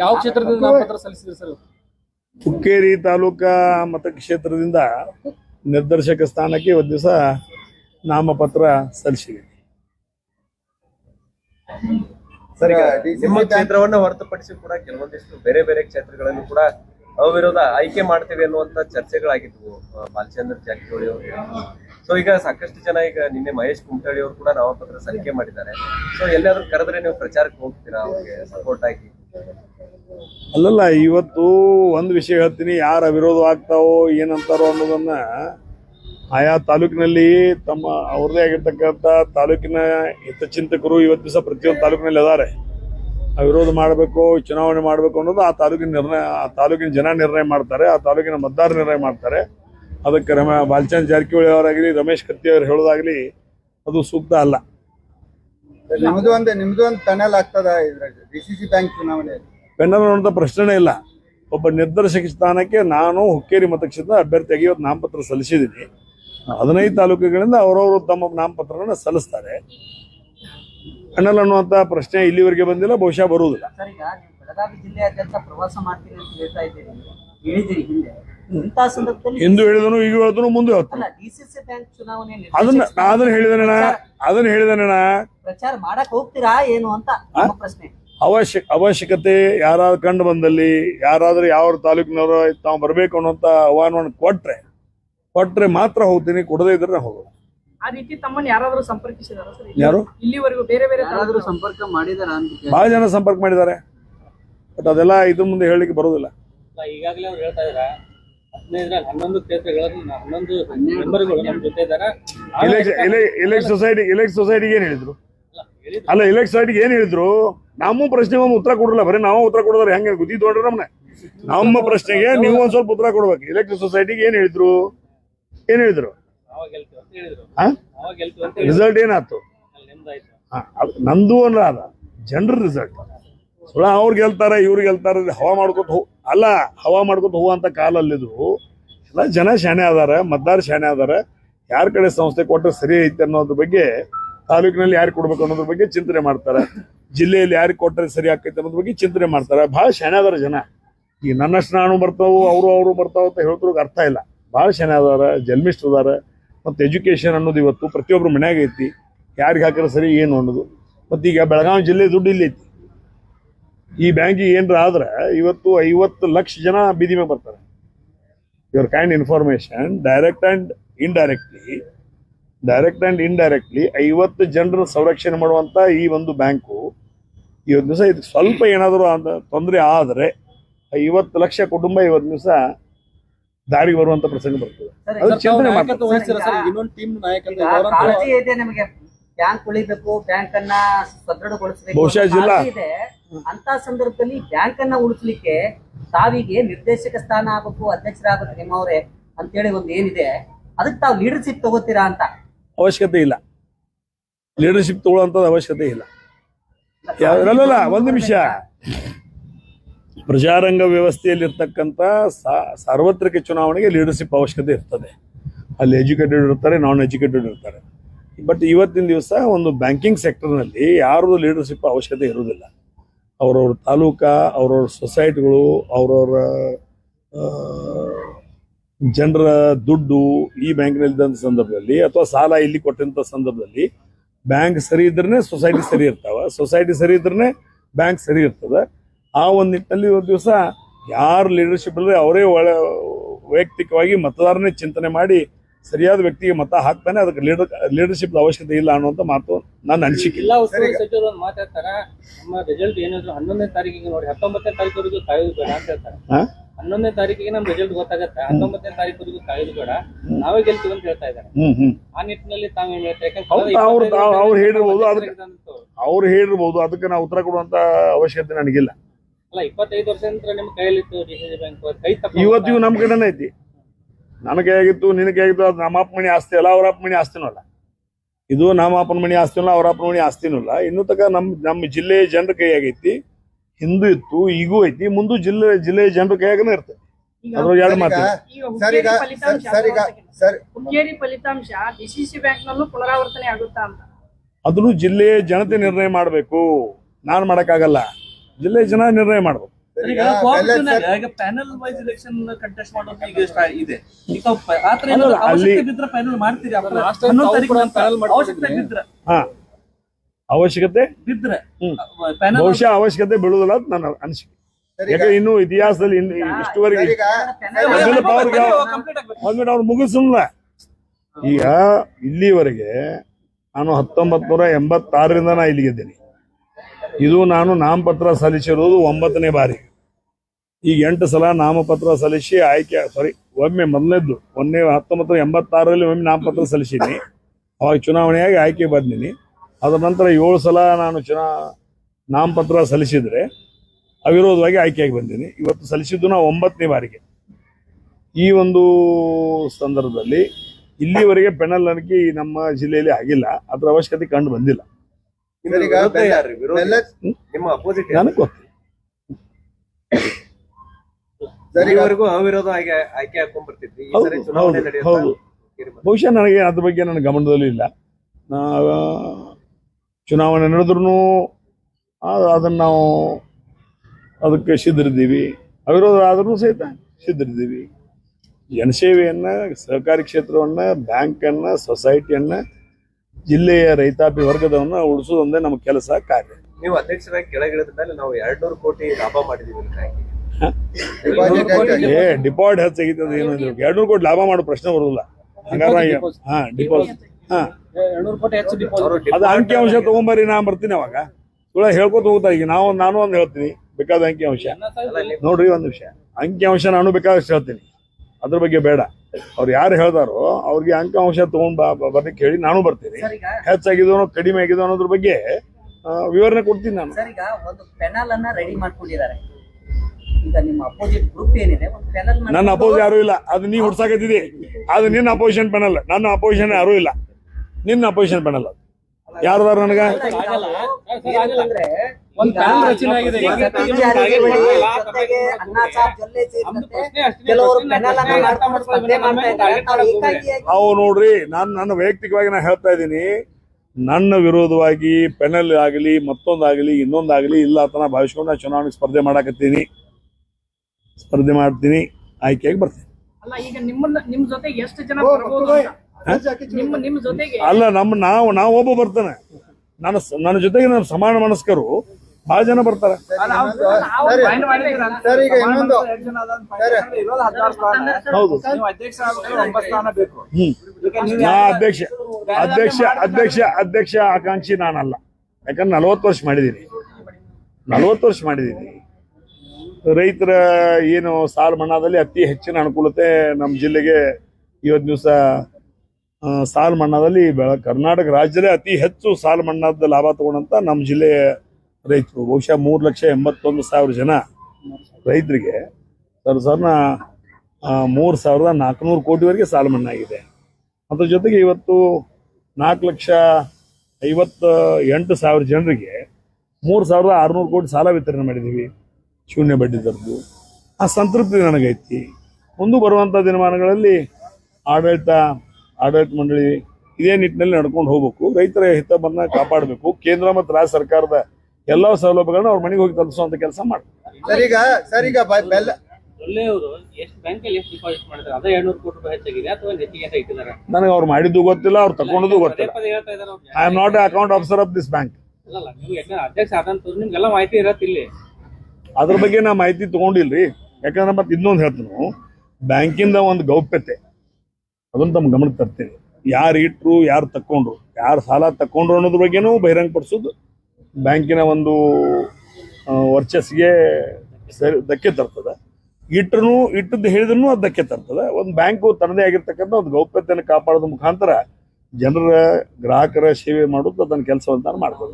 ಯಾವ ಕ್ಷೇತ್ರದಿಂದ ನಾಮಪತ್ರ ಸಲ್ಲಿಸಿದ್ರಿ ಸರ್? ಹುಕ್ಕೇರಿ ತಾಲೂಕಾ ಮತಕ್ಷೇತ್ರದಿಂದ ನಿರ್ದೇಶಕ ಸ್ಥಾನಕ್ಕೆ ಒಂದ್ ದಿವಸ ನಾಮಪತ್ರ ಸಲ್ಲಿಸಿದೆ. ಸರ್ ಈಗ ನಿಮ್ಮ ಕ್ಷೇತ್ರವನ್ನ ಹೊರತುಪಡಿಸಿ ಕೂಡ ಕೆಲವೊಂದಿಷ್ಟು ಬೇರೆ ಬೇರೆ ಕ್ಷೇತ್ರಗಳನ್ನು ಕೂಡ ಅವಿರೋಧ ಆಯ್ಕೆ ಮಾಡ್ತೇವೆ ಅನ್ನುವಂತ ಚರ್ಚೆಗಳಾಗಿದ್ವು. ಬಾಲಚಂದ್ರ ಜಾರಕಿಹೊಳಿ ಅವರು. ಸೊ ಈಗ ಸಾಕಷ್ಟು ಜನ ಈಗ ನಿನ್ನೆ ಮಹೇಶ್ ಕುಮಟಳ್ಳಿ ಅವರು ಕೂಡ ನಾಮಪತ್ರ ಸಲ್ಲಿಕೆ ಮಾಡಿದ್ದಾರೆ. ಸೊ ಎಲ್ಲಾದ್ರೂ ಕರೆದ್ರೆ ನೀವು ಪ್ರಚಾರಕ್ಕೆ ಹೋಗ್ತೀರಾ ಅವ್ರಿಗೆ ಸಪೋರ್ಟ್ ಆಗಿ? ಅಲ್ಲಲ್ಲ, ಇವತ್ತು ಒಂದು ವಿಷಯ ಹೇಳ್ತೀನಿ, ಯಾರು ಅವಿರೋಧ ಆಗ್ತಾವೋ, ಏನಂತಾರೋ ಅನ್ನೋದನ್ನ ಆಯಾ ತಾಲೂಕಿನಲ್ಲಿ ತಮ್ಮ ಅವ್ರದೇ ಆಗಿರ್ತಕ್ಕಂಥ ತಾಲೂಕಿನ ಹಿತಚಿಂತಕರು ಇವತ್ತು ದಿವಸ ಪ್ರತಿಯೊಂದು ತಾಲೂಕಿನಲ್ಲಿ ಇದ್ದಾರೆ ಅವಿರೋಧ ಮಾಡಬೇಕು, ಚುನಾವಣೆ ಮಾಡಬೇಕು ಅನ್ನೋದು ಆ ತಾಲೂಕಿನ ನಿರ್ಣಯ, ಆ ತಾಲೂಕಿನ ಜನ ನಿರ್ಣಯ ಮಾಡ್ತಾರೆ, ಆ ತಾಲೂಕಿನ ಮತದಾರ ನಿರ್ಣಯ ಮಾಡ್ತಾರೆ. ಅದಕ್ಕೆ ರಮ ಬಾಲಚಂದ್ ಜಾರಕಿಹೊಳಿ ಅವರಾಗಲಿ ರಮೇಶ್ ಕತ್ತಿ ಅವರು ಹೇಳೋದಾಗಲಿ ಅದು ಸೂಕ್ತ ಅಲ್ಲ. ನಿಮ್ದು ಒಂದು ನಿಮ್ದು ಒಂದು ಟನಲ್ ಆಗ್ತದ ಇದ್ರಾಗ ಡಿ ಸಿ ಸಿ ಬ್ಯಾಂಕ್ ಚುನಾವಣೆಯಲ್ಲಿ ಪೆನ್ನಲ್ ಅನ್ನೋಂಥ ಪ್ರಶ್ನೆನೇ ಇಲ್ಲ. ಒಬ್ಬ ನಿರ್ದೇಶಕ ಸ್ಥಾನಕ್ಕೆ ನಾನು ಹುಕ್ಕೇರಿ ಮತಕ್ಷೇತ್ರದ ಅಭ್ಯರ್ಥಿಯಾಗಿ ಇವತ್ತು ನಾಮಪತ್ರ ಸಲ್ಲಿಸಿದ್ದೀನಿ. ಹದಿನೈದು ತಾಲೂಕುಗಳಿಂದ ಅವರವರು ತಮ್ಮ ನಾಮಪತ್ರಗಳನ್ನ ಸಲ್ಲಿಸ್ತಾರೆ. ಪೆನ್ನಲ್ ಅನ್ನುವಂತ ಪ್ರಶ್ನೆ ಇಲ್ಲಿವರೆಗೆ ಬಂದಿಲ್ಲ ಬಹುಶಃ ಬರುವುದಿಲ್ಲ. ಸರ್ ಈಗ ನೀವು ಬೆಳಗಾವಿ ಜಿಲ್ಲೆಯಾದ್ಯಂತ ಪ್ರವಾಸ ಮಾಡ್ತೀನಿ ಅಂತ ಹೇಳ್ತಾ ಇದ್ದೀರಿ. ಹೇಳಿದಿರಿ ಹಿಂದೆ. ಇಂಥ ಸಂದರ್ಭದಲ್ಲಿ ಹಿಂದೂ ಹೇಳಿದನು ಈಗ ಹೇಳಿದನು ಮುಂದೆ ಹೇಳ್ತಾನೆ ಅಲ್ಲ ಡಿಸಿಸಿ ಬ್ಯಾಂಕ್ ಚುನಾವಣೆ ಅದನ್ನ ನಾ ಅದನ್ನ ಹೇಳಿದನಣ್ಣ ಅದನ್ನ ಹೇಳಿದನಣ್ಣ ಪ್ರಚಾರ ಮಾಡಕ್ ಹೋಗ್ತೀರಾ ಏನು ಅಂತ ನಮ್ಮ ಪ್ರಶ್ನೆ. ಅವಶ್ಯ ಅವಶ್ಯಕತೆ ಯಾರಾದ್ರೂ ಕಂಡು ಬಂದಲ್ಲಿ ಯಾರಾದ್ರೂ ಯಾವ ತಾಲೂಕಿನವರು ತಾವು ಬರಬೇಕು ಅನ್ನೋಂತ ಆಹ್ವಾನವನ್ನು ಕೊಟ್ರೆ ಕೊಟ್ರೆ ಮಾತ್ರ ಹೋಗ್ತೀನಿ ಕೊಡದೇ ಇದ್ರೆ ನಾ ಹೋಗೋದು ಆ ರೀತಿ ತಮ್ಮನ್ನ ಯಾರಾದ್ರೂ ಸಂಪರ್ಕಿಸಿದಾರ ಸರ್ ಯಾರು? ಇಲ್ಲಿವರೆಗೂ ಬೇರೆ ಬೇರೆ ಯಾರಾದ್ರೂ ಸಂಪರ್ಕ ಮಾಡಿದಾರ ಅಂತ ಬಹಳ ಜನ ಸಂಪರ್ಕ ಮಾಡಿದ್ದಾರೆ. ಬಟ್ ಅದೆಲ್ಲ ಇದು ಮುಂದೆ ಹೇಳಲಿಕ್ಕೆ ಬರೋದಿಲ್ಲ ಈಗಾಗಲೇ ಅವ್ರು ಹೇಳ್ತಾ ಇದಾರೆ ಹದಿನೈದರಲ್ಲಿ ಹನ್ನೊಂದು ಕ್ಷೇತ್ರಗಳಲ್ಲಿ ನ- ಹನ್ನೊಂದು ಮೆಂಬರ್ಗಳು ನಮ್ಮ ಜೊತೆ ಇದಾರೆ ಇಲೆಕ್ಷನ್ ಇಲೆಕ್ಟ್ ಸೊಸೈಟಿ ಇಲೆಕ್ಟ್ ಸೊಸೈಟಿಗೆ ಏನ್ ಹೇಳಿದ್ರು? ಅಲ್ಲ ಇಲೆಕ್ಟ್ ಸೊಸೈಟಿಗೆ ಏನ್ ಹೇಳಿದ್ರು? ನಮ್ಮ ಪ್ರಶ್ನೆಗೆ ಒಂದು ಉತ್ತರ ಕೊಡಲ್ಲ ಬರೀ ನಾವು ಉತ್ತರ ಕೊಡೋದ್ರೆ ಹೆಂಗೆ? ಗುದ್ದಿ ತೊಗೊಂಡ್ರೆ ನಮ್ಮನೆ ನಮ್ಮ ಪ್ರಶ್ನೆಗೆ ನೀವು ಒಂದ್ ಸ್ವಲ್ಪ ಉತ್ತರ ಕೊಡ್ಬೇಕು. ಇಲೆಕ್ಟ್ ಸೊಸೈಟಿಗೆ ಏನ್ ಹೇಳಿದ್ರು? ಏನ್ ಹೇಳಿದ್ರು? ರಿಸಲ್ಟ್ ಏನಾಯ್ತು? ನಂದು ಅಲ್ಲ ಅದ. ಜನರ ರಿಸಲ್ಟ್ ಸುಳ ಅವ್ರು ಗೆಲ್ತಾರೆ, ಇವ್ರು ಗೆಲ್ತಾರೆ, ಹವಾ ಮಾಡ್ಕೊತ ಹೋ ಅಲ್ಲ, ಹವಾ ಮಾಡ್ಕೊತ ಅಂತ ಕಾಲಲ್ಲಿದು ಎಲ್ಲ ಜನ ಶಾಣೆ ಅದಾರ, ಮತದಾರ ಶಾಣೆ ಅದಾರ. ಯಾರ ಕಡೆ ಸಂಸ್ಥೆ ಕೊಟ್ಟರೆ ಸರಿ ಐತೆ ಅನ್ನೋದ್ರ ಬಗ್ಗೆ, ತಾಲೂಕಿನಲ್ಲಿ ಯಾರು ಕೊಡ್ಬೇಕು ಅನ್ನೋದ್ರ ಬಗ್ಗೆ ಚಿಂತನೆ ಮಾಡ್ತಾರೆ. ಜಿಲ್ಲೆಯಲ್ಲಿ ಯಾರಿಗೆ ಕೊಟ್ಟರೆ ಸರಿ ಆಕೈತೆ ಅನ್ನೋದ್ರ ಬಗ್ಗೆ ಚಿಂತನೆ ಮಾಡ್ತಾರೆ. ಭಾಳ ಶಾಣೆ ಅದಾರ ಜನ. ಈ ನನ್ನಷ್ಟು ನಾನು ಬರ್ತಾವು, ಅವರು ಅವರು ಬರ್ತಾವ ಅಂತ ಹೇಳ್ತಿರೋಕೆ ಅರ್ಥ ಇಲ್ಲ. ಭಾಳ ಶಾಣೆ ಅದಾರ ಜನ್ಮಿಸ್ಟ್ ಅದಾರ. ಮತ್ತು ಎಜುಕೇಶನ್ ಅನ್ನೋದು ಇವತ್ತು ಪ್ರತಿಯೊಬ್ಬರು ಮನ್ಯಾಗ ಐತಿ. ಯಾರಿಗೆ ಹಾಕಿದ್ರೆ ಸರಿ, ಏನು ಅನ್ನೋದು. ಮತ್ತು ಈಗ ಬೆಳಗಾವಿ ಜಿಲ್ಲೆ ದುಡ್ಡು ಇಲ್ಲಿ ಐತಿ. ಈ ಬ್ಯಾಂಕಿಗೆ ಏನ್ರ ಆದ್ರೆ ಇವತ್ತು ಐವತ್ತು ಲಕ್ಷ ಜನ ಬೀದಿ ಮೇಲೆ ಬರ್ತಾರೆ. Your kind information direct and indirectly direct and indirectly ಐವತ್ತು ಜನರ ಸಂರಕ್ಷಣೆ ಮಾಡುವಂತ ಈ ಒಂದು ಬ್ಯಾಂಕು ಇವತ್ತು ದಿವಸ ಇದು ಸ್ವಲ್ಪ ಏನಾದರೂ ಅಂತ ತೊಂದರೆ ಆದರೆ ಐವತ್ತು ಲಕ್ಷ ಕುಟುಂಬ ಇವತ್ತು ದಿವಸ ದಾರಿಗೆ ಬರುವಂತ ಪ್ರಸಂಗ ಬರ್ತದೆ. ಅದು ಚಿಂತನೆ ಮಾಡ್ತಾರೆ ಬಹುಶಃ ಜಿಲ್ಲಾ- ಅಂತ ಸಂದರ್ಭದಲ್ಲಿ ಬ್ಯಾಂಕ್ ಅನ್ನ ಉಳಿಸ್ಲಿಕ್ಕೆ ತಾವಿಗೆ ನಿರ್ದೇಶಕ ಸ್ಥಾನ ಆಗಬೇಕು, ಅಧ್ಯಕ್ಷರಾಗಬೇಕು ನಿಮ್ಮವ್ರೆ ಅಂತೇಳಿ ಒಂದು ಏನಿದೆ, ಅದಕ್ಕೆ ತಾವು ಲೀಡರ್ಶಿಪ್ ತಗೋತೀರಾ ಅಂತ. ಅವಶ್ಯಕತೆ ಇಲ್ಲ. ಲೀಡರ್ಶಿಪ್ ತಗೊಳ್ಳೋಂಥದ್ದು ಅವಶ್ಯಕತೆ ಇಲ್ಲ. ಅಲ್ಲ ಒಂದು ನಿಮಿಷ. ಪ್ರಜಾರಂಗ ವ್ಯವಸ್ಥೆಯಲ್ಲಿರ್ತಕ್ಕಂಥ ಇರತಕ್ಕಂತ ಸಾರ್ವತ್ರಿಕ ಚುನಾವಣೆಗೆ ಲೀಡರ್ಶಿಪ್ ಅವಶ್ಯಕತೆ ಇರ್ತದೆ. ಅಲ್ಲಿ ಎಜುಕೇಟೆಡ್ ಇರ್ತಾರೆ ನಾನ್ ಎಜುಕೇಟೆಡ್ ಇರ್ತಾರೆ. ಬಟ್ ಇವತ್ತಿನ ದಿವಸ ಒಂದು ಬ್ಯಾಂಕಿಂಗ್ ಸೆಕ್ಟರ್ನಲ್ಲಿ ಯಾರ್ದು ಲೀಡರ್ಶಿಪ್ ಅವಶ್ಯಕತೆ ಇರುವುದಿಲ್ಲ. ಅವ್ರವ್ರ ತಾಲೂಕಾ, ಅವ್ರವ್ರ ಸೊಸೈಟಿಗಳು, ಅವ್ರವ್ರ ಜನರ ದುಡ್ಡು ಈ ಬ್ಯಾಂಕ್ನಲ್ಲಿ ಇದ್ದಂಥ ಸಂದರ್ಭದಲ್ಲಿ ಅಥವಾ ಸಾಲ ಇಲ್ಲಿ ಕೊಟ್ಟಂಥ ಸಂದರ್ಭದಲ್ಲಿ ಬ್ಯಾಂಕ್ ಸರಿ ಇದ್ರೆ ಸೊಸೈಟಿ ಸರಿ ಇರ್ತಾವ. ಸೊಸೈಟಿ ಸರಿ ಇದ್ರೆ ಬ್ಯಾಂಕ್ ಸರಿ ಇರ್ತದೆ. ಆ ಒಂದು ನಿಟ್ಟಿನಲ್ಲಿ ಒಂದು ದಿವಸ ಯಾರು ಲೀಡರ್ಶಿಪ್ ಇಲ್ಲದೆ ಅವರೇ ಒಳ ವೈಯಕ್ತಿಕವಾಗಿ ಮತದಾರನೇ ಚಿಂತನೆ ಮಾಡಿ ಸರಿಯಾದ ವ್ಯಕ್ತಿಗೆ ಮತ ಹಾಕ್ತಾನೆ ಅದಕ್ಕೆ ಲೀಡರ್ ಲೀಡರ್ಶಿಪ್ ಅವಶ್ಯಕತೆ ಇಲ್ಲ ಅನ್ನುವಂಥ ಮಾತು ನನ್ನ ಅನಿಸಿಕೆ. ಜಿಲ್ಲಾ ಉಸ್ತುವಾರಿ ಸಚಿವರು ಒಂದು ಮಾತಾಡ್ತಾರ ನಮ್ಮ ರಿಸಲ್ಟ್ ಏನಿದ್ರು ಹನ್ನೊಂದನೇ ತಾರೀಕಿಗೆ ನೋಡಿ ಹತ್ತೊಂಬತ್ತನೇ ತಾರೀಕುವರೆಗೂ ಕಾಯೋದು ಬೇಡ ಅಂತ ಹೇಳ್ತಾರೆ? ಹನ್ನೊಂದನೇ ತಾರೀಕಿಗೆ ನಮ್ ರಿಸಲ್ಟ್ ಗೊತ್ತಾಗತ್ತೆ ಹತ್ತೊಂಬತ್ತನೇ ತಾರೀಕುವರೆಗೂ ಕಾಯೋದು ಬೇಡ ನಾವೇ ಗೆಲ್ತೀವಿ ಅಂತ ಹೇಳ್ತಾ ಇದ್ದಾರೆ. ಆ ನಿಟ್ಟಿನಲ್ಲಿ ತಾವ್ ಏನ್ ಹೇಳ್ತಾರೆ? ಅವ್ರು- ಹೇಳಿರ್ಬೋದು, ಅದಕ್ಕೆ-. ಅವ್ರು ಹೇಳಿರ್ಬೋದು ಅದಕ್ಕೆ ನಾವು ಉತ್ತರ ಕೊಡುವಂತ ಅವಶ್ಯಕತೆ ನನಗಿಲ್ಲ. ಅಲ್ಲ ಇಪ್ಪತ್ತೈದು ವರ್ಷ ನಂತರ ನಿಮ್ ಕೈಯಲ್ಲಿತ್ತು ಡಿ ಸಿ ಬ್ಯಾಂಕ್ ಕೈ ತಪ್ಪ ಇವತ್ತಿಗೂ ನಮ್ಮ ಕಡೆನೇ ಐತಿ. ನನ್ನ ಹೇಗಿತ್ತು ನಿನಗೆ ಹೇಗಿತ್ತು ಅದು ನಮ್ಮ ಅಪ್ಪ ಮಣಿ ಆಸ್ತಿ ಅಲ್ಲ ಅವರಪ್ಪ ಅಪ್ಪ ಮಣಿ ಆಸ್ತಿನೂ ಅಲ್ಲ. ಇದು ನಮ್ಮ ಅಪ್ಪನ ಮಣಿ ಆಸ್ತಿನೂ ಅಲ್ಲ ಅವ್ರ ಅಪ್ಪನ ಮಣಿ ಆಸ್ತಿನೂ ಅಲ್ಲ. ಇನ್ನು ತಕ ನಮ್ಮ ನಮ್ಮ ಜಿಲ್ಲೆಯ ಜನರ ಕೈಯಾಗೈತಿ ಹಿಂದೂ ಇತ್ತು ಈಗೂ ಐತಿ ಮುಂದೂ ಜಿಲ್ಲೆ ಜಿಲ್ಲೆಯ ಜನರ ಕೈಯಾಗನೇ ಇರ್ತದೆ ಅದು ಅದ್ರ ಎರಡು ಮಾತು ಈಗ ಸರ್ ಈಗ ಹುಕ್ಕೇರಿ ಸರ್ ಫಲಿತಾಂಶ ಹುಕ್ಕೇರಿ ಡಿಸಿಸಿ ಬ್ಯಾಂಕ್ ನಲ್ಲೂ ಪುನರಾವರ್ತನೆ ಆಗುತ್ತಾ ಅಂತ. ಅದನ್ನು ಜಿಲ್ಲೆಯ ಜನತೆ ನಿರ್ಣಯ ಮಾಡಬೇಕು. ನಾನು ಮಾಡೋಕ್ಕಾಗಲ್ಲ. ಜಿಲ್ಲೆಯ ಜನ ನಿರ್ಣಯ ಮಾಡಬೇಕು. ಪ್ಯಾನಲ್ ವೈಸ್ ಎಲೆಕ್ಷನ್ ಕಂಟೆಸ್ಟ್ ಮಾಡೋದು ಈಗ ಇದೆ. ಈಗ ಆತರ ಏನಾದ್ರು ಅವಶ್ಯಕತೆ ಬಿದ್ರೆ ಪ್ಯಾನಲ್ ಮಾಡ್ತೀರಿ ಹನ್ನೊಂದು ತಾರೀಕು ಬಿದ್ರೆ. ಬಿದ್ರೆ. ಪ್ಯಾನಲ್ ಬಹುಶಃ ಅವಶ್ಯಕತೆ ಬೀಳುವುದಿಲ್ಲ ಅಂತ ನನ್ನ ಅನಿಸಿಕೆ. ಯಾಕೆ ಇನ್ನು ಇತಿಹಾಸದಲ್ಲಿ ಇನ್ನು ಇಷ್ಟುವರೆಗೆ ಅವ್ರು ಮುಗಿಸಲ್ಲ ಈಗ ಇಲ್ಲಿವರೆಗೆ ನಾನು ಹತ್ತೊಂಬತ್ ನೂರ ಎಂಬತ್ತಾರರಿಂದ ನಾ ಇಲ್ಲಿಗೆ ಇದು ನಾನು ನಾಮಪತ್ರ ಸಲ್ಲಿಸಿರುವುದು ಒಂಬತ್ತನೇ ಬಾರಿ. ಈಗ ಎಂಟು ಸಲ ನಾಮಪತ್ರ ಸಲ್ಲಿಸಿ ಆಯ್ಕೆ ಸಾರಿ ಒಮ್ಮೆ ಮೊದಲನೇದ್ದು ಒಂದೇ ಹತ್ತೊಂಬತ್ತು ಎಂಬತ್ತಾರರಲ್ಲಿ ಒಮ್ಮೆ ನಾಮಪತ್ರ ಸಲ್ಲಿಸೀನಿ ಅವಾಗ ಚುನಾವಣೆಯಾಗಿ ಆಯ್ಕೆ ಬಂದೀನಿ. ಅದರ ನಂತರ ಏಳು ಸಲ ನಾನು ಚುನಾ ನಾಮಪತ್ರ ಸಲ್ಲಿಸಿದರೆ ಅವಿರೋಧವಾಗಿ ಆಯ್ಕೆಯಾಗಿ ಬಂದಿನಿ. ಇವತ್ತು ಸಲ್ಲಿಸಿದ್ದು ನಾವು ಒಂಬತ್ತನೇ ಬಾರಿಗೆ. ಈ ಒಂದು ಸಂದರ್ಭದಲ್ಲಿ ಇಲ್ಲಿವರೆಗೆ ಪೆನಲ್ ಅನಕಿ ನಮ್ಮ ಜಿಲ್ಲೆಯಲ್ಲಿ ಆಗಿಲ್ಲ. ಅದರ ಅವಶ್ಯಕತೆ ಕಂಡು ಬಂದಿಲ್ಲ. ನನಗೆ ಸರ್, ಅವಿರೋಧ ಆಯ್ಕೆ ಬರ್ತಿದ್ರಿ ಈ ಹೌದು, ಚುನಾವಣೆ ಹೌದು, ನಡೆಯುತ್ತಾ? ಹೌದು. ಬಹುಶಃ ನನಗೆ ಅದ್ರ ಬಗ್ಗೆ ನನ್ನ ಗಮನದಲ್ಲಿ ಇಲ್ಲ ನಾ ಚುನಾವಣೆ ನಡೆದ್ರೂ ಅದನ್ನ ನಾವು ಅದಕ್ಕೆ ಸಿದ್ಧರಿದ್ದೀವಿ ಅವಿರೋಧ ಆದ್ರೂ ಸಹಿತ ಸಿದ್ಧರಿದ್ದೀವಿ ಜನಸೇವೆಯನ್ನ ಸಹಕಾರಿ ಕ್ಷೇತ್ರವನ್ನ ಬ್ಯಾಂಕನ್ನ ಸೊಸೈಟಿಯನ್ನ ಜಿಲ್ಲೆಯ ರೈತಾಪಿ ವರ್ಗದವನ್ನ ಉಳಿಸೋದೊಂದೇ ನಮ್ಮ ಕೆಲಸ ಕಾರ್ಯ ನೀವು ಅಧ್ಯಕ್ಷರಾಗಿ ಕೆಳಗಿಳಿದ ಮೇಲೆ ನಾವು ಎರಡ್ ನೂರು ಕೋಟಿ ಲಾಭ ಮಾಡಿದೀವಿ ಅಂತ. ಏ ಡಿಪಾಸಿಟ್ ಹೆಚ್ಚಾಗಿತ್ತು ಅದು ಏನು ಎರಡ್ನೂರು ಕೋಟಿ ಲಾಭ ಮಾಡೋ ಪ್ರಶ್ನೆ ಬರೋದಿಲ್ಲ. ಹಂಗಾರೆ ಹಾ ಡಿಪಾಸಿಟ್ ಹಾ. ಅದು ಅಂಕಿಅಂಶ ತಗೊಂಬರಿ ನಾ ಬರ್ತೀನಿ ಅವಾಗ. ಸುಳ್ಳ ಹೇಳ್ಕೊತ ಹೋಗ್ತಾ ಈಗ ನಾವು ನಾನು ಒಂದು ಹೇಳ್ತೀನಿ. ಬೇಕಾದ ಅಂಕಿಅಂಶ ನೋಡ್ರಿ ಒಂದು ವಿಷಯ ಅಂಕಿಅಂಶ ನಾನು ಬೇಕಾದಷ್ಟು ಹೇಳ್ತೀನಿ. ಅದ್ರ ಬಗ್ಗೆ ಬೇಡ. ಅವ್ರು ಯಾರು ಹೇಳ್ದಾರೋ ಅವ್ರಿಗೆ ಅಂಕಿಅಂಶ ತಗೊಂಡ್ ಬರ್ಲಿಕ್ಕೆ ಹೇಳಿ ನಾನು ಬರ್ತೀನಿ. ಹೆಚ್ಚಾಗಿದ್ದು ಈಗ ಕಡಿಮೆ ಆಗಿದೋ ಅನ್ನೋದ್ರ ಬಗ್ಗೆ ಆ, ವಿವರಣೆ ಕೊಡ್ತೀನಿ ನಾನು. ಸರ್ ಈಗ ಒಂದು ಪೆನಲ್ ಅನ್ನ ರೆಡಿ ಮಾಡ್ಕೊಂಡಿದ್ದಾರೆ. ಈಗ ನಿಮ್ಮ ಅಪೋಸಿಟ್ ಗ್ರೂಪ್ ಏನಿದೆ ಒಂದು ಪೆನಲ್ ನನ್ನ ಅಪೋಸ್ ಯಾರು ಇಲ್ಲ. ಅದು ನೀ ಹುಡ್ಸಾಕತ್ತಿದಿ ಅದು ನಿನ್ನ ಅಪೋಸಿಷನ್ ಪೆನಲ್ ನನ್ನ ಅಪೋಸಿಷನ್ ಯಾರು ಇಲ್ಲ. ನಿನ್ನ ಅಪೋಸಿಷನ್ ಪೆನಲ್ ಯಾರು ಯಾರ್ದಾರ ನನಗ? ಒಂದ್ ರಚನೆ ಆಗಿದೆ. ಈಗ ಏಕಾಂಗಿಯಾಗಿ ಅವು ನೋಡ್ರಿ ನಾನು ನನ್ನ ವೈಯಕ್ತಿಕವಾಗಿ ನಾ ಹೇಳ್ತಾ ಇದ್ದೀನಿ. ನನ್ನ ವಿರೋಧವಾಗಿ ಪೆನಲ್ ಆಗಲಿ ಮತ್ತೊಂದಾಗಲಿ ಇನ್ನೊಂದಾಗಲಿ ಇಲ್ಲ ಅಂತ ನಾ ಭಾವಿಸ್ಕೊಂಡು ನಾ ಚುನಾವಣೆಗೆ ಸ್ಪರ್ಧೆ ಮಾಡಕತ್ತೀನಿ. ಸ್ಪರ್ಧೆ ಮಾಡ್ತೀನಿ ಆಯ್ಕೆಯಾಗಿ ಬರ್ತೀನಿ. ಅಲ್ಲ? ನಿಮ್ಮ ನಿಮ್ ಜೊತೆಗೆ ಅಲ್ಲ ನಮ್ಮ ನಾವು ನಾವು ಒಬ್ಬ ಬರ್ತಾನೆ. ನನ್ನ ನನ್ನ ಜೊತೆಗೆ ನಮ್ಮ ಸಮಾನ ಮನಸ್ಕರು ಬಹಳ ಜನ ಬರ್ತಾರೆ. ಹೌದು. ಹ್ಮ್. ನಾ ಅಧ್ಯಕ್ಷ ಅಧ್ಯಕ್ಷ ಅಧ್ಯಕ್ಷ ಅಧ್ಯಕ್ಷ ಆಕಾಂಕ್ಷಿ ನಾನಲ್ಲ. ಯಾಕಂದ್ರೆ ನಲವತ್ತು ವರ್ಷ ಮಾಡಿದ್ದೀನಿ. ನಲವತ್ತು ವರ್ಷ ಮಾಡಿದ್ದೀನಿ. ರೈತರ ಏನು ಸಾಲ ಮನ್ನಾದಲ್ಲಿ ಅತಿ ಹೆಚ್ಚಿನ ಅನುಕೂಲತೆ ನಮ್ಮ ಜಿಲ್ಲೆಗೆ ಇವತ್ತು ದಿವಸ ಸಾಲ ಮನ್ನಾದಲ್ಲಿ ಬೆಳ ಕರ್ನಾಟಕ ರಾಜ್ಯದಲ್ಲೇ ಅತಿ ಹೆಚ್ಚು ಸಾಲ ಮನ್ನಾದ ಲಾಭ ತಗೊಂಡಂತ ನಮ್ಮ ಜಿಲ್ಲೆಯ ರೈತರು. ಬಹುಶಃ ಮೂರು ಲಕ್ಷ ಎಂಬತ್ತೊಂದು ಸಾವಿರ ಜನ ರೈತರಿಗೆ ಸರ್ ಸರ್ನ ಮೂರು ಸಾವಿರದ ನಾಲ್ಕುನೂರು ಕೋಟಿವರೆಗೆ ಸಾಲ ಮನ್ನಾಗಿದೆ ಅದ್ರ ಜೊತೆಗೆ ಇವತ್ತು ನಾಲ್ಕು ಲಕ್ಷ ಐವತ್ತ ಎಂಟು ಸಾವಿರ ಜನರಿಗೆ ಮೂರು ಸಾವಿರದ ಆರುನೂರು ಕೋಟಿ ಸಾಲ ವಿತರಣೆ ಮಾಡಿದ್ದೀವಿ. ಶೂನ್ಯ ಬಡ್ಡಿ ದರದ್ದು. ಆ ಸಂತೃಪ್ತಿ ನನಗೈತಿ. ಮುಂದೆ ಬರುವಂಥ ದಿನಮಾನಗಳಲ್ಲಿ ಆಡಳಿತ ಆಡಳಿತ ಮಂಡಳಿ ಇದೇ ನಿಟ್ಟಿನಲ್ಲಿ ನಡ್ಕೊಂಡು ಹೋಗ್ಬೇಕು. ರೈತರ ಹಿತವನ್ನು ಕಾಪಾಡಬೇಕು. ಕೇಂದ್ರ ಮತ್ತು ರಾಜ್ಯ ಸರ್ಕಾರದ ಎಲ್ಲ ಸೌಲಭ್ಯಗಳನ್ನ ಅವ್ರ ಮನೆಗೆ ಹೋಗಿ ತಲುಪಿಸುವಂತ ಕೆಲಸ ಮಾಡ್ತಾರೆ ನನಗೆ ಅವ್ರು ಮಾಡಿದ್ದು ಗೊತ್ತಿಲ್ಲ ಅವ್ರು ತಗೊಂಡದ್ದು ಗೊತ್ತಿಲ್ಲ. ಪದೇ ಹೇಳ್ತಾ ಇದ್ದಾರೆ I am not account officer of this bank ಅಧ್ಯಕ್ಷ ಆದಂತ ನಿಮ್ಗೆಲ್ಲ ಮಾಹಿತಿ ಇರತ್ತಿಲ್ಲ ಇಲ್ಲಿ. ಅದ್ರ ಬಗ್ಗೆ ನಾ ಮಾಹಿತಿ ತಗೊಂಡಿಲ್ರಿ. ಯಾಕಂದ್ರೆ ಮತ್ತೆ ಇನ್ನೊಂದು ಹೇಳ್ತೀನಿ ಬ್ಯಾಂಕಿಂದ ಒಂದು ಗೌಪ್ಯತೆ. ಅದನ್ನು ತಮ್ಮ ಗಮನಕ್ಕೆ ತರ್ತೀನಿ ಯಾರು ಇಟ್ರು ಯಾರು ತಕ್ಕೊಂಡ್ರು ಯಾರು ಸಾಲ ತಕ್ಕೊಂಡ್ರು ಅನ್ನೋದ್ರ ಬಗ್ಗೆನೂ ಬಹಿರಂಗಪಡಿಸೋದು. ಬ್ಯಾಂಕಿನ ಒಂದು ವರ್ಚಸ್ಸಿಗೆ ಸರಿ ಧಕ್ಕೆ ತರ್ತದೆ. ಇಟ್ಟರು ಇಟ್ಟದ್ದು ಹೇಳಿದ್ರು ಅದು ಧಕ್ಕೆ ತರ್ತದೆ. ಒಂದು ಬ್ಯಾಂಕು ತನ್ನದೇ ಆಗಿರ್ತಕ್ಕಂಥ ಒಂದು ಗೌಪ್ಯತೆಯನ್ನು ಕಾಪಾಡೋದ್ರ ಮುಖಾಂತರ ಜನರ ಗ್ರಾಹಕರ ಸೇವೆ ಮಾಡೋದು ಅದನ್ನ ಕೆಲಸವಂತ ಮಾಡ್ಬೋದು.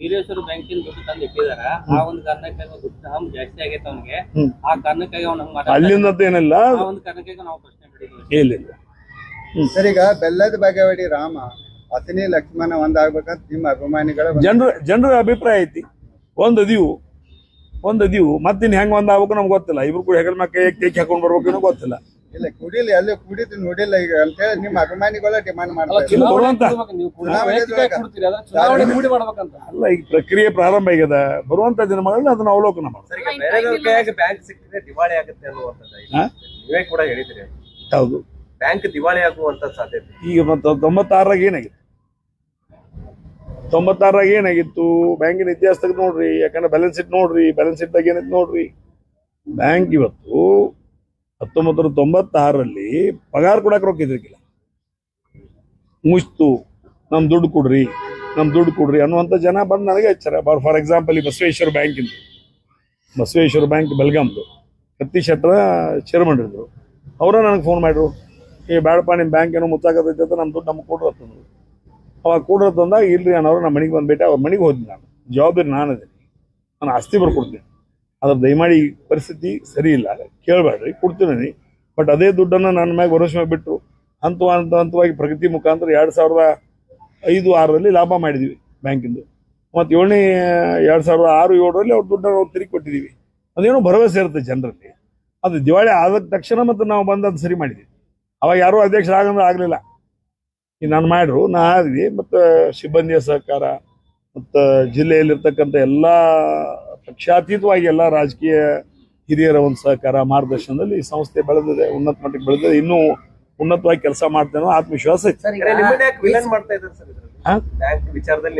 ವೀರೇಶ್ವರ ಬ್ಯಾಂಕಿನ ದುಡ್ಡು ತಂದು ಇಟ್ಟಿದಾರ ಆ ಒಂದು ಕಾರಣಕ್ಕಾಗಿ ದುಡ್ಡು ಹಮ್ ಜಾಸ್ತಿ ಆಗೈತೆ ಅವನಿಗೆ. ಆ ಕಾರಣಕ್ಕಾಗಿ ಅವ್ನ ಹಂಗ್ ಮಾತಾಡ್ತಾ ಅಲ್ಲಿಂದ ಏನಿಲ್ಲ. ಆ ಒಂದು ಕಾರಣಕ್ಕಾಗಿ ನಾವು ಪ್ರಶ್ನೆ ಮಾಡಿದ್ವಿ ಇಲ್ಲ ಸರ್ ಈಗ ಬೆಲ್ಲದ ಬಾಗೇವಾಡಿ ರಾಮ ಅತನಿ ಲಕ್ಷ್ಮಣ ಒಂದಾಗ್ಬೇಕಂತ ನಿಮ್ಮ ಅಭಿಮಾನಿಗಳ ಜನರ ಜನರ ಅಭಿಪ್ರಾಯ ಐತಿ. ಒಂದು ದಿವು. ಒಂದು ದಿವು. ಮತ್ತಿನ್ ಹೆಂಗ್ ಒಂದ್ ಆಗ್ಬೇಕು ನಮ್ಗೆ ಗೊತ್ತಿಲ್ಲ. ಇಬ್ರು ಕೂಡ ಹೆಗಲ್ ಮ್ಯಾಗ ಕೈ ಕೇಕ್ ಹಾಕೊಂಡ್ ಬರ್ಬೇಕು ಗೊತ್ತಿಲ್ಲ. ಇಲ್ಲ ಕುಡಿಲಿ ಅಲ್ಲೇ ಕುಡಿದು ನೋಡಿಲ್ಲ ಈಗ ಅಂತೇಳಿ ನಿಮ್ಮ ಅಭಿಮಾನಿಗಳ ಡಿಮಾಂಡ್ ಮಾಡ್ತಾರೆ ಅಲ್ಲ ಈಗ ಪ್ರಕ್ರಿಯೆ ಪ್ರಾರಂಭ ಆಗ್ಯದ ಬರುವಂತ ದಿನಗಳಲ್ಲಿ ಅದನ್ನ ಅವಲೋಕನ ಮಾಡಿ ಬ್ಯಾಂಕ್ ಸಿಕ್ಕಿದ್ರೆ ದಿವಾಳಿ ಆಗುತ್ತೆ. ನೀವೇ ಕೂಡ ಹೇಳಿದ್ರಿ. ಹೌದು. ಬ್ಯಾಂಕ್ ದಿವಾಳಿ ಆಗುವಂತ ಸಾಧ್ಯತೆ. ಈಗ ಮತ್ತೆ ತೊಂಬತ್ತಾರಾಗ ಏನಾಗಿತ್ತು ತೊಂಬತ್ತಾರಾಗ ಏನಾಗಿತ್ತು? ಬ್ಯಾಂಕಿನ ಇತಿಹಾಸದಾಗ ನೋಡ್ರಿ ಯಾಕಂದ್ರೆ ಬ್ಯಾಲೆನ್ಸ್ ಶೀಟ್ ನೋಡ್ರಿ ಬ್ಯಾಲೆನ್ಸ್ ಶೀಟ್ದಾಗ ಏನೈತೆ ನೋಡ್ರಿ? ಬ್ಯಾಂಕ್ ಇವತ್ತು ಹತ್ತೊಂಬತ್ತು ನೂರ ತೊಂಬತ್ತಾರರಲ್ಲಿ ಪಗಾರ ಕೊಡಕ್ಕೆ ರೊಕ್ಕ ಇದ್ರಿಕಿಲ್ಲ ದುಡ್ಡು ಕೊಡ್ರಿ, ನಮ್ ದುಡ್ಡು ಕೊಡ್ರಿ ಅನ್ನುವಂಥ ಜನ ಬಂದು ನನಗೆ ಹಚ್ಚಾರ ಫಾರ್ ಎಕ್ಸಾಂಪಲ್ ಈ ಬಸವೇಶ್ವರ ಬ್ಯಾಂಕಿಂದು ಬಸವೇಶ್ವರ ಬ್ಯಾಂಕ್ ಬೆಲ್ಗಾಮ್ದು ಕತ್ತಿ ಶೆಟ್ಟರ ಚೇರ್ಮನ್ ಇದ್ರು. ಅವರ ನನಗೆ ಫೋನ್ ಮಾಡಿದ್ರು. ಈ ಬೇಡಪ್ಪ ನಿಮ್ಮ ಬ್ಯಾಂಕ್ ಏನೋ ಮುಚ್ಚಾಕತೈತೆ ಅಂತ ನಮ್ಮ ದುಡ್ಡು ನಮ್ಗೆ ಕೊಡ್ರಿ ಅಂತಂದ್ರು ಅವಾಗ ಕೊಡ್ರಿ ಅಂತಂದಾಗ ಇಲ್ರಿ ಅನ್ನೋರು ನಮ್ಮ ಮನೆಗೆ ಬಂದ್ಬಿಟ್ಟೆ. ಅವ್ರ ಮನೆಗೆ ಹೋದ್ನಿ ನಾನು. ಜವಾಬ್ದಾರಿ ನಾನು ಅದೀನಿ. ನಾನು ಆಸ್ತಿ ಬರ್ಕೊಡ್ತೀನಿ. ಅದ್ರ ದಯಮಾಡಿ ಪರಿಸ್ಥಿತಿ ಸರಿ ಇಲ್ಲ. ಕೇಳಬೇಡ್ರಿ, ಕೊಡ್ತೀನಿ. ಬಟ್ ಅದೇ ದುಡ್ಡನ್ನು ನನ್ನ ಮ್ಯಾಗ ಭರವಸೆ ಮ್ಯಾಗ ಬಿಟ್ಟರು ಹಂತ ಹಂತ ಹಂತವಾಗಿ ಪ್ರಗತಿ ಮುಖಾಂತರ ಎರಡು ಸಾವಿರದ ಐದು, ಆರರಲ್ಲಿ ಲಾಭ ಮಾಡಿದ್ವಿ ಬ್ಯಾಂಕಿಂದು. ಮತ್ತು ಏಳನೇ, ಎರಡು ಸಾವಿರದ ಆರು, ಏಳರಲ್ಲಿ ಅವ್ರ ದುಡ್ಡನ್ನು ಅವ್ರು ತಿರುಗಿ ಕೊಟ್ಟಿದ್ದೀವಿ ಅದೇನೋ ಭರವಸೆ ಇರುತ್ತೆ ಜನರಲ್ಲಿ. ಅದು ದಿವಾಳಿ ಆದ ತಕ್ಷಣ ಮತ್ತು ನಾವು ಬಂದು ಅದು ಸರಿ ಮಾಡಿದ್ವಿ. ಅವಾಗ ಯಾರೂ ಅಧ್ಯಕ್ಷರಾಗಂದ್ರೆ ಆಗಲಿಲ್ಲ. ಈಗ ನಾನು ಮಾಡ್ರು ನಾ ಆದ್ವಿ, ಮತ್ತು ಸಿಬ್ಬಂದಿಯ ಸಹಕಾರ, ಮತ್ತು ಜಿಲ್ಲೆಯಲ್ಲಿರ್ತಕ್ಕಂಥ ಎಲ್ಲ ಪಕ್ಷಾತೀತವಾಗಿ ಎಲ್ಲ ರಾಜಕೀಯ ಹಿರಿಯರ ಒಂದು ಸಹಕಾರ ಮಾರ್ಗದರ್ಶನದಲ್ಲಿ ಈ ಸಂಸ್ಥೆ ಬೆಳೆದಿದೆ ಉನ್ನತ ಮಟ್ಟಕ್ಕೆ ಬೆಳೆದಿದೆ ಇನ್ನೂ ಉನ್ನತವಾಗಿ ಕೆಲಸ ಮಾಡ್ತೇನೆ ಆತ್ಮವಿಶ್ವಾಸ ಬ್ಯಾಂಕಿಂಗ್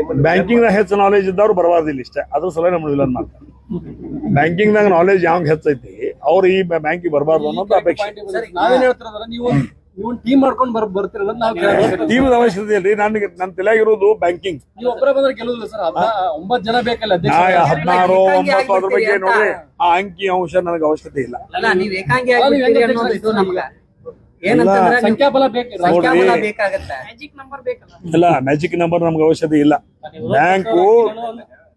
ನಾಗ ಬ್ಯಾಂಕಿಂಗ್ ಹೆಚ್ಚು ನಾಲೆಜ್ ಇದ್ದವ್ರು ಬರಬಾರ್ದಿಲ್ಲ ಇಷ್ಟೇ. ಅದ್ರ ಸಲ ನಮ್ಮ ವಿಲನ್ ಮಾಡ್ತಾರೆ. ಬ್ಯಾಂಕಿಂಗ್ನಾಗ ನಾಲೆಜ್ ಯಾವಾಗ ಹೆಚ್ಚೈತಿ? ಅವ್ರು ಈ ಬ್ಯಾಂಕಿಗೆ ಬರಬಾರ್ದು ಅನ್ನೋದು ಅಪೇಕ್ಷೆ. ನೀವು ಟೀಮ್ ಮಾಡ್ಕೊಂಡು ಬರ್. ಟೀಮ್ ಅವಶ್ಯಕತೆ ಇಲ್ರಿ ನನಗೆ ನನ್ನ ತಲೆಯಾಗಿರೋದು ಬ್ಯಾಂಕಿಂಗ್ ನೀವು ಒಬ್ಬರೇ ಬಂದ್ರೆ ಗೆಲ್ಲುದಿಲ್ಲ ಸರ್. ಹದ್ನಾ ಒಂಬತ್ತು ಜನ ಬೇಕಲ್ಲ ನಾ ಅಧ್ಯಕ್ಷ ಹದಿನಾರು ಒಂಬತ್ತು ಅದ್ರ ಬಗ್ಗೆ ನೋಡ್ರಿ ಆ ಅಂಕಿ ಅಂಶ ನನಗೆ ಅವಶ್ಯಕತೆ ಇಲ್ಲ. ಅಲ್ಲ ನೀವ್ ಏಕಾಂಗಿ ಅಲ್ಲ, ನೀವ್ ಆಗ್ಬಿಡ್ತೀರಿ ಹೆಂಗ್ ಅನ್ನೋದು ಇದು ಅಧ್ಯಕ್ಷ ಏನಂತಂದ್ರೆ ಸಂಖ್ಯಾಬಲ ಬೇಕು ಸಂಖ್ಯಾಬಲ ನೋಡ್ರಿ. ಬೇಕಾಗತ್ತೆ. ಮ್ಯಾಜಿಕ್ ನಂಬರ್ ಬೇಕಲ್ಲ? ಇಲ್ಲ ಮ್ಯಾಜಿಕ್ ನಂಬರ್ ನಮ್ಗೆ ಅವಶ್ಯಕತೆ ಇಲ್ಲ. ಬ್ಯಾಂಕು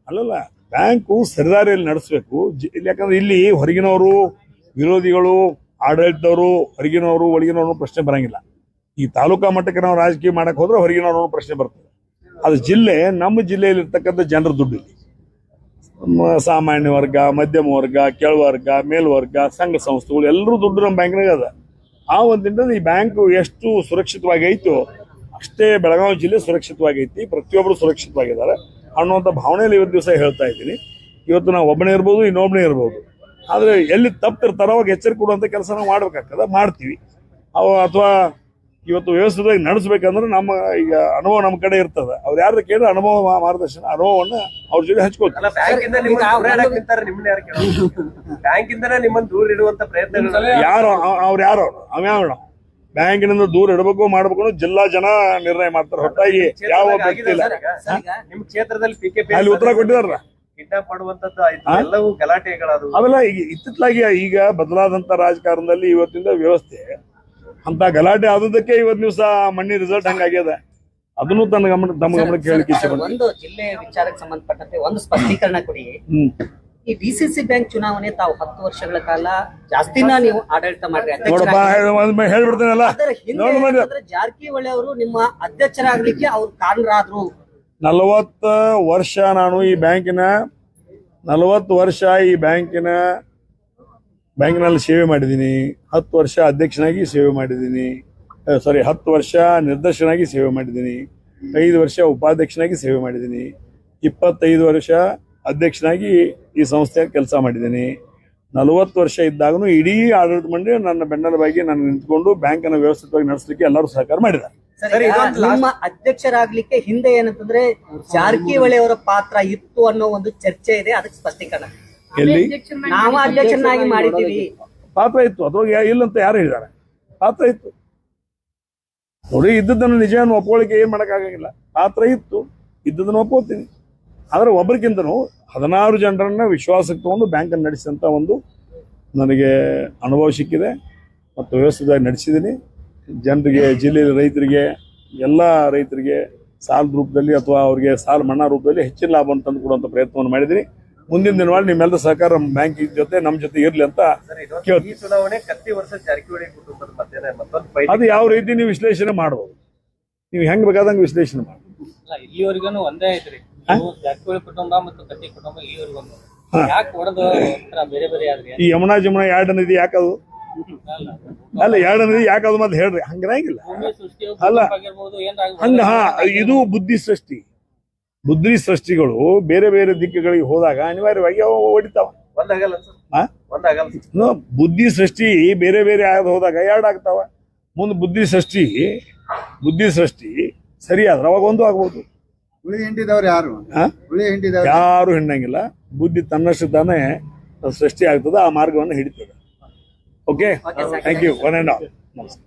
ಅಲ್ಲಲ್ಲ ಬ್ಯಾಂಕು ಸರಿದಾರಿಯಲ್ಲಿ ನಡೆಸಬೇಕು. ಯಾಕಂದ್ರೆ ಇಲ್ಲಿ ಹೊರಗಿನವರು ವಿರೋಧಿಗಳು ಆಡಳಿತದವರು, ಹೊರಗಿನವರು ಒಳಗಿನವರು ಪ್ರಶ್ನೆ ಬರಂಗಿಲ್ಲ. ಈ ತಾಲೂಕಾ ಮಟ್ಟಕ್ಕೆ ನಾವು ರಾಜಕೀಯ ಮಾಡಕ್ಕೆ ಹೋದ್ರೆ ಹೊರಗಿನವರು ಪ್ರಶ್ನೆ ಬರ್ತದೆ. ಅದು ಜಿಲ್ಲೆ, ನಮ್ಮ ಜಿಲ್ಲೆಯಲ್ಲಿ ಇರ್ತಕ್ಕಂಥ ಜನರ ದುಡ್ಡು ಸಾಮಾನ್ಯ ವರ್ಗ, ಮಧ್ಯಮ ವರ್ಗ, ಕೆಳವರ್ಗ, ಮೇಲ್ವರ್ಗ, ಸಂಘ ಸಂಸ್ಥೆಗಳು ಎಲ್ಲರೂ ದುಡ್ಡು ನಮ್ಮ ಬ್ಯಾಂಕ್ನಾಗ ಅದ. ಆ ಒಂದಿಂದ ಈ ಬ್ಯಾಂಕ್ ಎಷ್ಟು ಸುರಕ್ಷಿತವಾಗಿ ಐತೋ ಅಷ್ಟೇ ಬೆಳಗಾವಿ ಜಿಲ್ಲೆ ಸುರಕ್ಷಿತವಾಗೈತಿ ಪ್ರತಿಯೊಬ್ಬರು ಸುರಕ್ಷಿತವಾಗಿದ್ದಾರೆ ಅನ್ನುವಂಥ ಭಾವನೆಯಲ್ಲಿ ಇವತ್ತು ದಿವಸ ಹೇಳ್ತಾ ಇದ್ದೀನಿ. ಇವತ್ತು ನಾವು ಒಬ್ಬನೇ ಇರ್ಬೋದು ಇನ್ನೊಬ್ಬನೇ ಇರ್ಬೋದು. ಆದರೆ ಎಲ್ಲಿ ತಪ್ಪಿರ್ತಾರೋ ಅವಾಗ ಎಚ್ಚರಿಕೆ ಕೊಡುವಂಥ ಕೆಲಸ ನಾವು ಮಾಡ್ಬೇಕಾಗ್ತದೆ ಮಾಡ್ತೀವಿ. ಅವ ಅಥವಾ ಇವತ್ತು ವ್ಯವಸ್ಥಿತವಾಗಿ ನಡೆಸ್ಬೇಕಂದ್ರೆ ನಮ್ಮ ಈಗ ಅನುಭವ ನಮ್ಮ ಕಡೆ ಇರ್ತದೆ. ಅವ್ರು ಯಾರು ಕೇಳಿದ್ರೆ ಅನುಭವ ಮಾರ್ಗದರ್ಶನ ಅನುಭವವನ್ನು ಅವ್ರ ಜೊತೆ ಹಂಚ್ಕೊಳ್ತಾರೆ ಯಾರು ಕೇಳೋದು ಬ್ಯಾಂಕ್ ನಿಮ್ಮನ್ನ ದೂರ ಇಡುವಂತ ಪ್ರಯತ್ನಗಳು. ಯಾರು ಅವ- ಅವ್ರು ಯಾರು? ಅವ್ರು ಅವ್ಯಾವ ಬ್ಯಾಂಕಿನಿಂದ ದೂರ ಇಡಬೇಕು ಮಾಡಬೇಕು ಜಿಲ್ಲಾ ಜನ ನಿರ್ಣಯ ಮಾಡ್ತಾರೆ. ಹೊರತಾಗಿ ಯಾವ ವ್ಯಕ್ತಿ ಇಲ್ಲ. ಈಗ. ನಿಮ್ ಕ್ಷೇತ್ರದಲ್ಲಿ ಪಿ ಅಲ್ಲಿ ಉತ್ತರ ಕೊಟ್ಟಿದಾರಲ್ಲ. ಕಿಡ್ನಾಪ್ ಮಾಡುವಂತದ್ದು ಆಯ್ತು. ಹಾ? ಎಲ್ಲವೂ ಗಲಾಟೆಗಳಾದವು. ಅವೆಲ್ಲ ಈಗ ಇತ್ತಿತ್ತಲಾಗಿ ಈಗ ಬದಲಾದಂತ ರಾಜಕಾರಣದಲ್ಲಿ ಇವತ್ತಿಂದ ವ್ಯವಸ್ಥೆ ಅಂತ ಗಲಾಟೆ ಆದದಕ್ಕೆ ಇವತ್ತು ದಿವಸ ಮಣ್ಣಿ ರಿಸಲ್ಟ್ ಹಂಗಾಗ್ಯದ ಅದನ್ನು ತನ್ನ ಗಮನ ತಮ್ಮ ಗಮನಕ್ಕೆ ಹೇಳಿಕ್ಕೆ ಇಚ್ಛೆ ಒಂದು ಜಿಲ್ಲೆ ವಿಚಾರಕ್ಕೆ ಸಂಬಂಧಪಟ್ಟಂತೆ ಒಂದು ಸ್ಪಷ್ಟೀಕರಣ ಕೊಡಿ. ಹ್ಮ್. ಈ ಡಿಸಿಸಿ ಬ್ಯಾಂಕ್ ಚುನಾವಣೆ ತಾವು ಹತ್ತು ವರ್ಷಗಳ ಕಾಲ ಜಾಸ್ತಿನ ನೀವು ಆಡಳಿತ ಮಾಡ್ರಿ ಹೇಳ್ಬಿಡ್ತೇನಲ್ಲ? ಜಾರಕಿಹೊಳಿ ಅವರು ನಿಮ್ಮ ಅಧ್ಯಕ್ಷರಾಗ್ಲಿಕ್ಕೆ ಅವ್ರು ಕಾರಣರಾದ್ರು. ನಲವತ್ತ ವರ್ಷ ನಾನು ಈ ಬ್ಯಾಂಕಿನ, ನಲವತ್ತು ವರ್ಷ ಈ ಬ್ಯಾಂಕಿನ ಬ್ಯಾಂಕಿನಲ್ಲಿ ಸೇವೆ ಮಾಡಿದ್ದೀನಿ. ಹತ್ತು ವರ್ಷ ಅಧ್ಯಕ್ಷನಾಗಿ ಸೇವೆ ಮಾಡಿದ್ದೀನಿ. ಸಾರಿ ಹತ್ತು ವರ್ಷ ನಿರ್ದೇಶನಾಗಿ ಸೇವೆ ಮಾಡಿದ್ದೀನಿ. ಐದು ವರ್ಷ ಉಪಾಧ್ಯಕ್ಷನಾಗಿ ಸೇವೆ ಮಾಡಿದ್ದೀನಿ. ಇಪ್ಪತ್ತೈದು ವರ್ಷ ಅಧ್ಯಕ್ಷನಾಗಿ ಈ ಸಂಸ್ಥೆಯಲ್ಲಿ ಕೆಲಸ ಮಾಡಿದ್ದೀನಿ. ನಲವತ್ತು ವರ್ಷ ಇದ್ದಾಗನು ಇಡೀ ಆಡಳಿತ ಮಂಡಳಿ ನನ್ನ ಬೆನ್ನೆಲುಬಾಗಿ ನಾನು ನಿಂತ್ಕೊಂಡು ಬ್ಯಾಂಕನ್ನು ವ್ಯವಸ್ಥಿತವಾಗಿ ನಡೆಸಲಿಕ್ಕೆ ಎಲ್ಲರೂ ಸಹಕಾರ ಮಾಡಿದ್ದಾರೆ. ನಿಮ್ಮ ಅಧ್ಯಕ್ಷರಾಗ್ಲಿಕ್ಕೆ ಹಿಂದೆ ಏನಂತಂದ್ರೆ ಜಾರಕಿಹೊಳಿ ಅವರ ಪಾತ್ರ ಇತ್ತು ಅನ್ನೋ ಒಂದು ಚರ್ಚೆ ಇದೆ ಅದಕ್ಕೆ ಸ್ಪಷ್ಟೀಕರಣ. ಎಲ್ಲಿ? ನಾವು ಅಧ್ಯಕ್ಷನಾಗಿ ಮಾಡಿದ್ದೀವಿ. ಪಾತ್ರ ಇತ್ತು ಅದ್ರೊಳಗೆ ಇಲ್ಲ ಅಂತ ಯಾರು ಹೇಳಿದ್ದಾರೆ? ಪಾತ್ರ ಇತ್ತು. ನೋಡಿ ಇದ್ದದನ್ನು ನಿಜವನ್ನು ಒಪ್ಕೊಳ್ಳಿಕ್ಕೆ ಏನ್ ಮಾಡೋಕ್ಕಾಗಂಗಿಲ್ಲ. ಪಾತ್ರ ಇತ್ತು ಇದ್ದದನ್ನು ಒಪ್ಪೋತೀನಿ ಆದ್ರೆ ಒಬ್ಬರಿಗಿಂತನೂ ಹದಿನಾರು ಜನರನ್ನ ವಿಶ್ವಾಸಕ್ಕೆ ತಗೊಂಡು ಬ್ಯಾಂಕನ್ನು ನಡೆಸಿದಂಥ ಒಂದು ನನಗೆ ಅನುಭವ ಸಿಕ್ಕಿದೆ ಮತ್ತು ವ್ಯವಸ್ಥಿತವಾಗಿ ನಡೆಸಿದ್ದೀನಿ. ಜನರಿಗೆ ಜಿಲ್ಲೆಯ ರೈತರಿಗೆ ಎಲ್ಲ ರೈತರಿಗೆ ಸಾಲ ರೂಪದಲ್ಲಿ ಅಥವಾ ಅವರಿಗೆ ಸಾಲ ಮನ್ನಾ ರೂಪದಲ್ಲಿ ಹೆಚ್ಚಿನ ಲಾಭವನ್ನು ತಂದು ಕೊಡುವಂಥ ಪ್ರಯತ್ನವನ್ನು ಮಾಡಿದ್ದೀನಿ. ಮುಂದಿನ ದಿನಗಳಲ್ಲಿ ನಿಮ್ಮೆಲ್ಲರ ಸಹಕಾರ ಬ್ಯಾಂಕ್ ಜೊತೆ ನಮ್ಮ ಜೊತೆ ಇರಲಿ ಅಂತ ಅದು ಯಾವ ರೀತಿ ನೀವು ವಿಶ್ಲೇಷಣೆ ಮಾಡ್ಬೋದು? ನೀವು ಹೆಂಗ್ ಬೇಕಾದಂಗೆ ವಿಶ್ಲೇಷಣೆ ಮಾಡಬಹುದು ಇಲ್ಲಿವರೆಗೂ ಒಂದೇ ಐತ್ರಿ. ನೀವು ಜಾರಕಿಹೊಳಿ ಕುಟುಂಬ ಮತ್ತು ಕತ್ತಿ ಕುಟುಂಬ ಇಲ್ಲಿವರೆಗೂ ಹಾ. ಯಾಕೆ ಹೊಡೆದು ಬೇರೆ ಬೇರೆ ಆದ್ರಿ? ಈ ಯಮುನಾ ಜಮುನಾ ಎರಡನೇ ನದಿ ಯಾಕದು ಅಲ್ಲ ಎರಡನೇ ಯಾಕ ಯಾಕೆ ಅದು ಮತ್ತೆ ಹೇಳ್ರಿ? ಹಂಗಿರಂಗಿಲ್ಲ ಅಲ್ಲ. ಹಂಗ ಹಾ ಇದು ಬುದ್ಧಿ ಸೃಷ್ಟಿ. ಬುದ್ಧಿ ಸೃಷ್ಟಿಗಳು ಬೇರೆ ಬೇರೆ ದಿಕ್ಕುಗಳಿಗೆ ಹೋದಾಗ ಅನಿವಾರ್ಯವಾಗಿ ಅವು ಹೊಡಿತಾವ. ಒಂದಾಗಲ್ಲ ಸರ್? ಒಂದಾಗಲ್ಲ ಬುದ್ಧಿ ಸೃಷ್ಟಿ ಬೇರೆ ಬೇರೆ ಆಗದ ಹೋದಾಗ ಎರಡಾಗ್ತಾವ ಮುಂದೆ ಬುದ್ಧಿ ಸೃಷ್ಟಿ ಬುದ್ಧಿ ಸೃಷ್ಟಿ ಸರಿ ಆದ್ರೆ ಅವಾಗ ಒಂದು ಆಗ್ಬೋದು. ಹುಳಿ ಹಿಂಡಿದವ್ರು ಯಾರು? ಹಾ? ಹುಳಿ ಹಿಂಡಿದವ್ರು ಯಾರು ಹಿಂಡಂಗಿಲ್ಲ. ಬುದ್ಧಿ ತನ್ನಷ್ಟು ತಾನೇ ಸೃಷ್ಟಿ ಆಗ್ತದೆ ಆ ಮಾರ್ಗವನ್ನು ಹಿಡಿತದೆ. Okay Okay, sir. Thank you one and all ನಮಸ್ಕಾರ